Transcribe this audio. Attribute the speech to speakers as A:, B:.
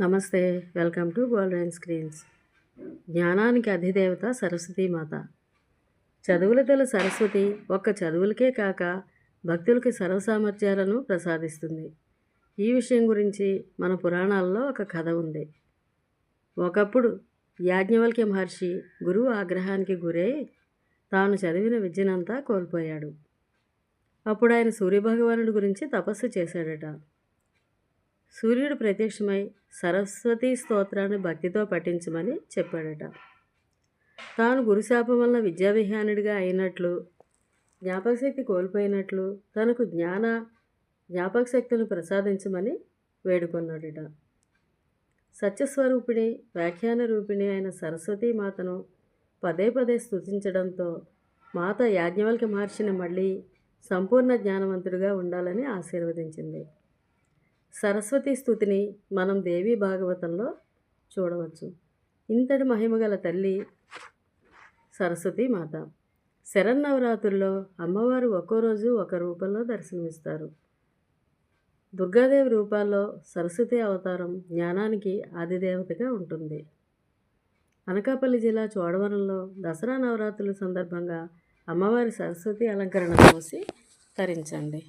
A: నమస్తే welcome to golden screens. జ్ఞానానికి అధిదేవత సరస్వతీ మాత. చదువుల తల్లి సరస్వతి ఒక్క చదువులకే కాక భక్తులకి సర్వసామర్థ్యాలను ప్రసాదిస్తుంది. ఈ విషయం గురించి మన పురాణాల్లో ఒక కథ ఉంది. ఒకప్పుడు యాజ్ఞవల్క్య మహర్షి గురువు ఆగ్రహానికి గురై తాను చదివిన విద్యనంతా కోల్పోయాడు. అప్పుడు ఆయన సూర్యభగవానుడి గురించి తపస్సు చేశాడట. సూర్యుడు ప్రత్యక్షమై సరస్వతీ స్తోత్రాన్ని భక్తితో పఠించమని చెప్పాడట. తాను గురుశాపం వలన విద్యావిహానుడిగా అయినట్లు జ్ఞాపకశక్తి కోల్పోయినట్లు తనకు జ్ఞాన జ్ఞాపకశక్తులను ప్రసాదించమని వేడుకొన్నాడట. సత్యస్వరూపిణి వ్యాఖ్యాన రూపిణి అయిన సరస్వతీ మాతను పదే పదే స్థుతించడంతో మాత యాజ్ఞవల్క్య మహర్షిని మళ్ళీ సంపూర్ణ జ్ఞానవంతుడిగా ఉండాలని ఆశీర్వదించింది. సరస్వతి స్థుతిని మనం దేవి భాగవతంలో చూడవచ్చు. ఇంతటి మహిమగల తల్లి సరస్వతి మాత. శరన్నవరాత్రుల్లో అమ్మవారు ఒక్కో రోజు ఒక రూపంలో దర్శనమిస్తారు. దుర్గాదేవి రూపాల్లో సరస్వతి అవతారం జ్ఞానానికి ఆదిదేవతగా ఉంటుంది. అనకాపల్లి జిల్లా చోడవరంలో దసరా నవరాత్రుల సందర్భంగా అమ్మవారి సరస్వతి అలంకరణ చూసి తరించండి.